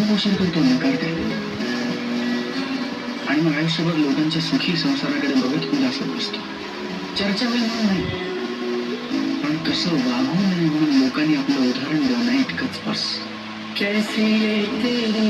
खूप उशीर करतो नकार द्यायला आणि मग आयुष्यभर लोकांच्या सुखी संसाराकडे बघत उदासत बसतो. चर्चा वेळ म्हणून नाही. पण कसं वागू नये म्हणून लोकांनी आपलं उदाहरण देऊ नये इतकंच बस. कैसी तेरी